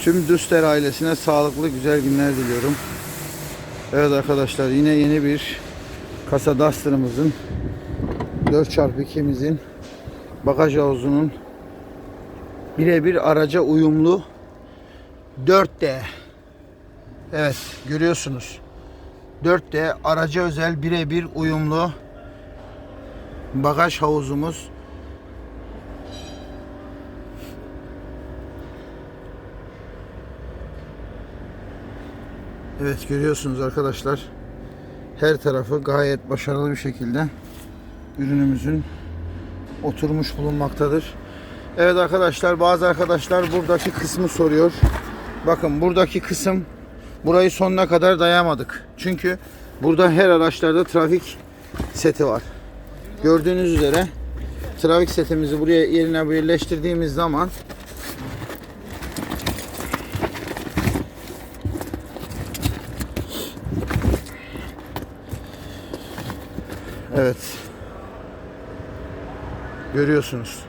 Tüm Düster ailesine sağlıklı güzel günler diliyorum. Evet arkadaşlar yine yeni bir kasa Duster'ımızın 4x2'mizin bagaj havuzunun birebir araca uyumlu 4D. Evet görüyorsunuz. 4D araca özel birebir uyumlu bagaj havuzumuz. Evet görüyorsunuz arkadaşlar. Her tarafı gayet başarılı bir şekilde ürünümüzün oturmuş bulunmaktadır. Evet arkadaşlar bazı arkadaşlar buradaki kısmı soruyor. Bakın buradaki kısım burayı sonuna kadar dayamadık. Çünkü burada her araçlarda trafik seti var. Gördüğünüz üzere trafik setimizi buraya yerine birleştirdiğimiz zaman Evet. Görüyorsunuz.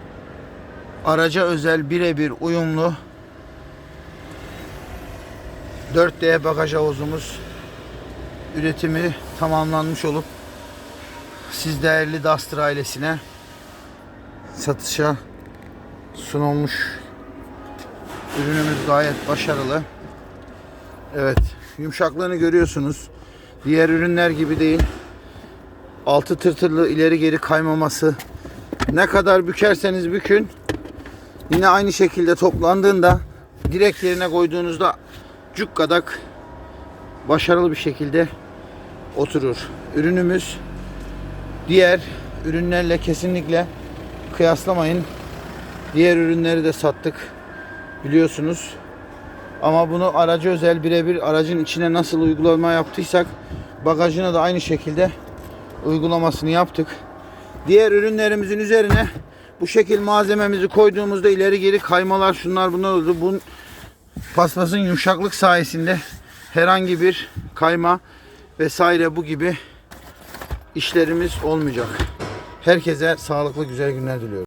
Araca özel birebir uyumlu 4D bagaj havuzumuz üretimi tamamlanmış olup siz değerli Duster ailesine satışa sunulmuş. Ürünümüz gayet başarılı. Evet, yumuşaklığını görüyorsunuz. Diğer ürünler gibi değil. Altı tırtırlı ileri geri kaymaması. Ne kadar bükerseniz bükün yine aynı şekilde toplandığında direkt yerine koyduğunuzda cukkadak başarılı bir şekilde oturur. Ürünümüz diğer ürünlerle kesinlikle kıyaslamayın. Diğer ürünleri de sattık biliyorsunuz. Ama bunu araca özel birebir aracın içine nasıl uygulama yaptıysak bagajına da aynı şekilde uygulamasını yaptık. Diğer ürünlerimizin üzerine bu şekil malzememizi koyduğumuzda ileri geri kaymalar şunlar bunlar oldu. Bu paspasın yumuşaklık sayesinde herhangi bir kayma vesaire bu gibi işlerimiz olmayacak. Herkese sağlıklı güzel günler diliyorum.